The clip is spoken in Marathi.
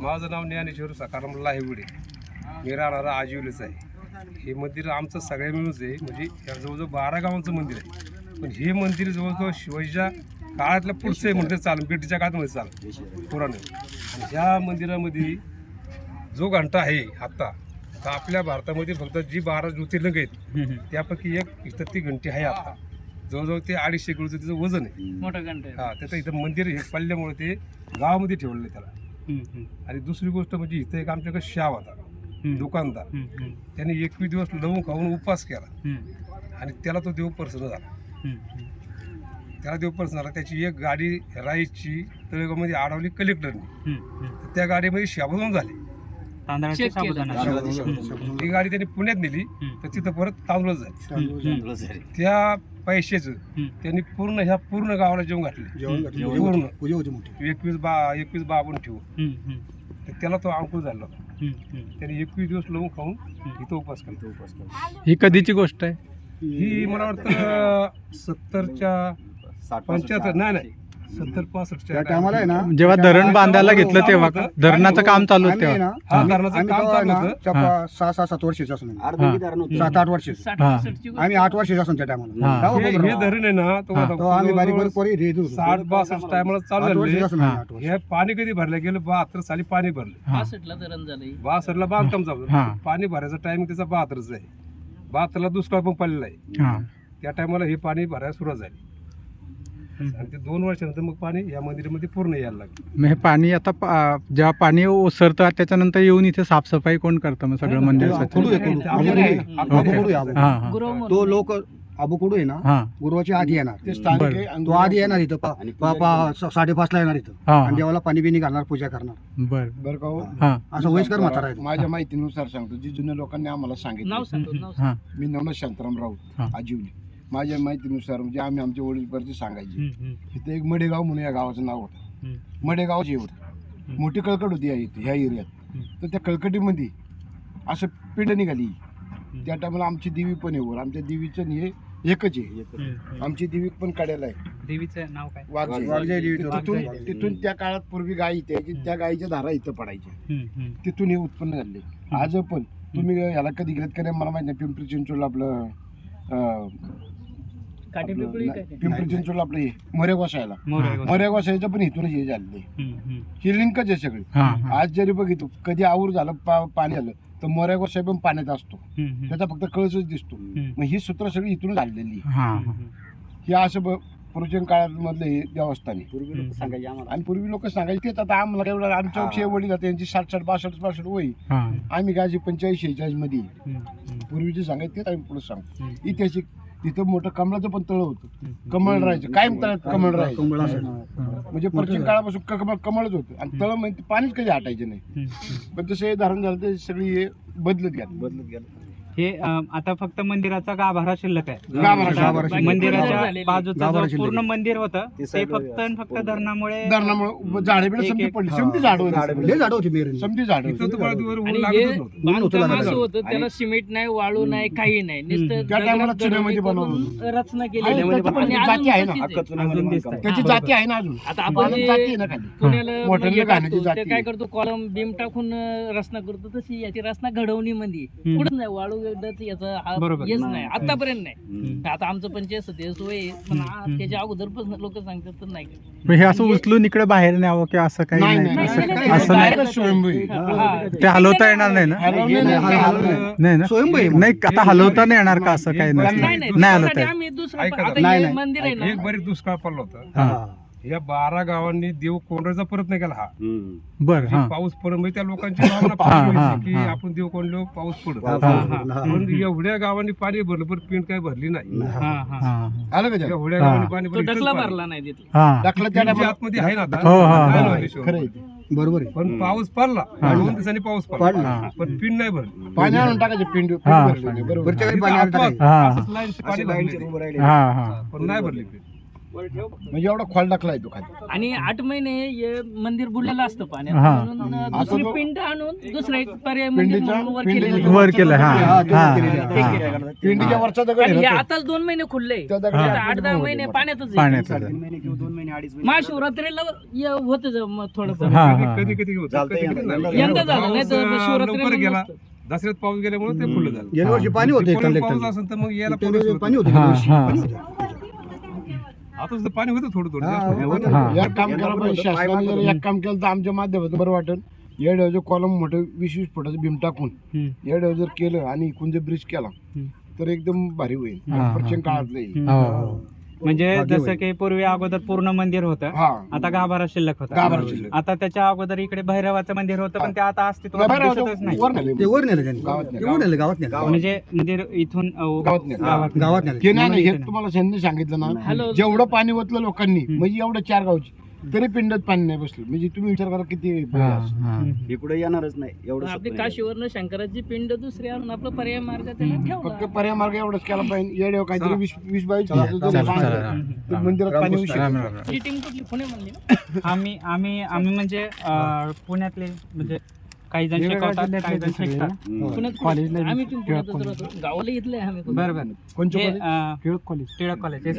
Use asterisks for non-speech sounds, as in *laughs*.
माझं नाव ज्ञानेश्वर सकाराम लाहिवडे. मी राहणारा आजिवलेच आहे. हे मंदिर आमचं सगळ्या मिळूनच आहे. म्हणजे या जवळजवळ बारा गावांचं मंदिर आहे. पण हे मंदिर जवळजवळ शिवाजीच्या काळातल्या पुढचं आहे म्हणजे चालू ब्रिटिशच्या काळामध्ये चालू पुराणे. आणि ह्या मंदिरामध्ये जो घंटा आहे आत्ता तर आपल्या भारतामध्ये फक्त जी बारा ज्योतिर्लिंग आहेत त्यापैकी एक इथं ती घंटी आहे आता. जवळजवळ ते अडीचशे किलोचं तिचं वजन आहे. मोठा हा त्याचं इथं मंदिर हे पडल्यामुळे ते गावामध्ये ठेवलेलं आहे त्याला. आणि दुसरी गोष्ट म्हणजे इथं एक आमच्याकडे शाव होता. दुकानदार. त्याने एकवीस दिवस लवून खाऊन उपवास केला. आणि त्याला तो देव प्रसन्न झाला. त्याला देव प्रसन्न झाला. त्याची एक गाडी राईची तळेगावमध्ये अडवली कलेक्टरने. त्या गाडीमध्ये शाबून झाली. तांदळाचे ती गाडी त्यांनी पुण्यात नेली. तर तिथं परत तांदूळ झाली. त्या पैशाचं त्यांनी पूर्ण ह्या पूर्ण गावाला जेवण घातले. मोठी एकवीस बा एकवीस बाबून ठेवून. तर त्याला तो अंकुर झाला. त्याने एकवीस दिवस लावून खाऊन इथं उपवास केला. उपवास केला. ही कधीची गोष्ट आहे? ही मला वाटतं सत्तरच्या पंच्याहत्तर नाही नाही. सत्तर पासष्टच्या त्या टायमाला आहे ना जेव्हा धरण बांधायला घेतलं तेव्हा का? धरणाचं काम चालू होतं तेव्हा ना हा, धरणाचं काम तेव्हा आहे चालू ना, होतं. त्या हा. पा- सहा सहा सात वर्षाचे असून हा. सात आठ वर्षाचे साठ हा. गोष्ट. आम्ही आठ वर्षाचे असून त्या टायमाला हा. धरण आहे ना तो हा. आता तेव्हा आम्ही बारीक बारीक पोरी होतो. साठ बासष्ट टायमाला चालू वर्षाचे झाले असून हा. आम्ही आठ वर्ष. हे पाणी कधी भरलं गेलं बहात्तर साली पाणी भरलं हा. पासष्टला धरण झालंय बहात्तरला बांधकाम चालू हा. झालं. पाणी भरायचा टाइम त्याचा बहात्तरच आहे बहात्तरला दुष्काळ पण पडलेला आहे हा त्या टायमाला हे पाणी भरायला सुरुवात झाली आणि ते दोन वर्षानंतर मग पाणी या मंदिरामध्ये पूर्ण यायला लागलं. मग हे पाणी आता पा- जेव्हा पाणी ओसरतं त्याच्यानंतर येऊन इथे साफसफाई कोण करतं? मग सगळं आहे, आहे. आहे. हा हा. गुरव म्हणून. तो लोक आबुकडू आहे ना हा. गुरुवाच्या आधी येणार. ते स्थानिक बरं. आहे आणि तो आधी येणार इथं. पा- पा- पा- साडेपाचला येणार इथं. हा आणि देवाला पाणी बिनी घालणार पूजा करणार. बर. बरं का हो? हा. असं वयस्कर म्हातारा आहे तो. माझ्या माहितीनुसार सांगतो जी जुन्या लोकांनी आम्हाला नाव सांगितलं सांगतो नाव हा. मी नवनाथ शांताराम राऊत हा. आजीवली माझ्या माहितीनुसार म्हणजे आम्ही आमच्या वडीलपर्यंत सांगायचे. इथे एक मडेगाव म्हणून या गावाचं नाव होतं. मडेगावच हे होतं. मोठी कळकट होती या इथे ह्या एरियात. तर त्या कळकटीमध्ये असं पिंड निघाली. त्या टायमाला आमची देवी पण आहे वर. आमच्या देवीचं हे एकच आहे. आमची देवी पण काढायला आहे. देवीचं नाव काय? देवी तिथून तिथून त्या काळात पूर्वी गाय इथे यायची त्या गायीच्या धारा इथं पडायच्या. तिथून हे उत्पन्न झाले. आज पण तुम्ही ह्याला कधी गेलेत का नाही मला माहिती नाही पिंपरी चिंचवडला आपलं पिंपरी चिंचवडला आपलं हे मोऱ्या गोसायला मोऱ्या गोसायचं पण इथूनच हे झालेलं आहे. ही लिंकच आहे सगळी. हा हा. आज जरी बघितलं कधी आऊर झालं पा- पाणी आलं तर मोऱ्या गोसाई पण पाण्यात असतो. त्याचा फक्त कळसच दिसतो. मग ही सूत्र सगळी इथून झालेली हा हा. हे असं ब- प्राचीन काळामधलं हे देवस्थान आहे. पूर्वी लोक सांगायचे आम्हाला. आणि पूर्वी लोक सांगायचे तेच आता आम्हाला काय एवढं आमच्या वक्ष वडील आता यांची साठ साठ बासष्ट बासष्ट वय. हा. आम्ही काय पंचेचाळीस शेहेचाळीसमध्ये पूर्वीचे सांगायचे तेच आम्ही पुढे सांगतो ऐतिहासिक तिथं मोठं कमळाचं पण तळ होतं. कमळ राहायचं. कायम तळ्यात कमळ राहायचं. म्हणजे प्राचीन काळापासून कमळ कमळच होतं. आणि तळ म्हणजे पाणीच कधी हटायचे नाही. पण तसं हे धारण झालं ते सगळी हे बदलत गेलं. बदलत गेलं. हे आता फक्त मंदिराचा गाभारा शिल्लक आहे. मंदिराच्या. बाजूचं पूर्ण. मंदिर होतं ते फक्त फक्त धरणामुळे धरणामुळे झाडे होती. त्याला सिमेंट नाही वाळू नाही काही नाही. रचना केलेली. त्याची जाती आहे ना. अजून दिसत त्याची. जाती आहे ना अजून. आता आपण म्हणजे काय. करतो? कॉलम बीम टाकून रचना करतो. तशी याची रचना घडवणी मध्ये. हम्म. कुठंच नाही वाळू वेगळंच याचा हा बरोबर. हेच नाही आतापर्यंत नाही. आता आमचं पंचायत सदस्य वय आहे, पण आ-. त्याच्या अगोदरपासून लोक सांगतात तर नाही. मग हे असं उचलून इकडे बाहेर न्यावं की असं काही नाही नाही? नाही असं नाही, असं. हा. ते हलवता येणार नाही ना? नाही, ना? स्वयंभू आहे. नाही आता हलवता नाही येणार का असं काही नाही, नसतं? नाही. नाही नाही हलवता त्यासाठी येत. आम्ही दुसरं ऐका आता नाही, हे नाही. मंदिर आहे ना. एक बरीच दुष्काळ पडला होता. हा. या बारा गावांनी देव कोंडाचा परत नाही केला हा बर पाऊस पडत म्हणजे त्या लोकांची भावना हा, हा, की. आपण देव कोंडलो पाऊस पडत हा, हा. हा. पण एवढ्या गावांनी पाणी भरलं पण पिंड काय भरली नाही हा हा हा आलं का? एवढ्या हा. गावांनी पाणी तो भरलं पाणी. भरला नाही तिथे हा त्या आतमध्ये आहे ना आता हो, हा, नाही हा. भरली शिवाय. बरोबर आहे पण पाऊस पडला. दोन दिवसांनी पाऊस पडला. पण पिंड नाही भरली पाणी आणून टाकायचे पिंड पिंड हा. बरोबर काही पाणी आपोआप. हा असंच पाणी भरले. हा हा पण नाही भरली पिंड म्हणजे एवढा खोल टाकलाय तो खाली आणि आठ महिने हे मंदिर बुडलेलं असतं पाण्यात हा. म्हणून तो- पिंड आणून दुसरं एक पर्याय मंदिर पिंडीचा- म्हणून वर पिंडीचा केलेलं आहे. वर केलं हा हा, ते हा केलेलं आहे. हा. पिंडीच्या वरचा दगड कारण आहे हे ना तो. आताच दोन महिने खुलले त्या दगडात. आठ दहा महिने पाण्यातच आहे. पाण्यात महाशिवरात्रीला होत थोडस हा हा कधी कधी होतं कधी कधी नाही. यंदा झालं नाही पाऊस, तर अं, लवकर गेला. दसऱ्यात पाऊस गेल्यामुळे ते फुलं झालं गेल्या वर्षी पाणी होतं पाऊस असेल तर मग यायला ते पाऊस पाणी होतं हा, गेल्या वर्षी. हा. पाणी होतं. आता सुद्धा पाणी होतं थोडं थोडं हा. हा. एक काम केलं पाहिजे शासनाने जर एक काम केलं तर आमच्या माध्यमातून बरं वाटेल येड्याचं कॉलम मोठं वीस वीस फुटाचं भीम टाकून हम्म. येड्यावर जर केलं आणि इकून जर ब्रिज केला हम्म. तर एकदम भारी होईल हा, हा. प्रचंड काळातलं. हो, हो. म्हणजे जसं. की पूर्वी अगोदर पूर्ण मंदिर होतं हा. आता गाभारा शिल्लक होता. गाभारा शिल्लक. आता त्याच्या अगोदर इकडे भैरवाचं मंदिर होतं पण ते आता अस्तित्वात नाही, बरं, दिसतच नाही. वर नेलं. ते वर नेलं त्यांनी. गावात नेलं. ते वर नेलं गावात नेलं. म्हणजे मंदिर इथून अं, गावात नेलं. गावात गावात नेलं. ते नाही नाही, हे म्हणून तुम्हाला त्यांनी सांगितलं ना जेवढं पाणी ओतलं लोकांनी म्हणजे एवढं चार गावची. तरी पिंडात पाणी नाही बसलं. म्हणजे तुम्ही विचार करा किती हा, हा. इकडे येणारच नाही एवढं आपली सत्य काशीवरनं शंकराची पिंड दुसरी आणून आपला पर्याय मार्ग त्याला फक्त पर्याय मार्ग एवढंच केला पाहिजे. येड्यावर काहीतरी. वीस वीस बावीस चला, जर चला, बांधलं, चला. तर मंदिरात पाणी येऊ शकतं. राम, राम, राम. ही टीम कुठली? पुणे म्हणली ना? *laughs* आम्ही आम्ही आम्ही म्हणजे अं, पुण्यातले म्हणजे काही जण शिकवतात काही जण शिकतात. पुण्यात कॉलेजला आम्ही टीम पुण्यातच राहतो. गावाला इथले आम्ही बरं बरं कोणचं हे कॉलेज? अं, टिळक कॉलेज टिळक कॉलेज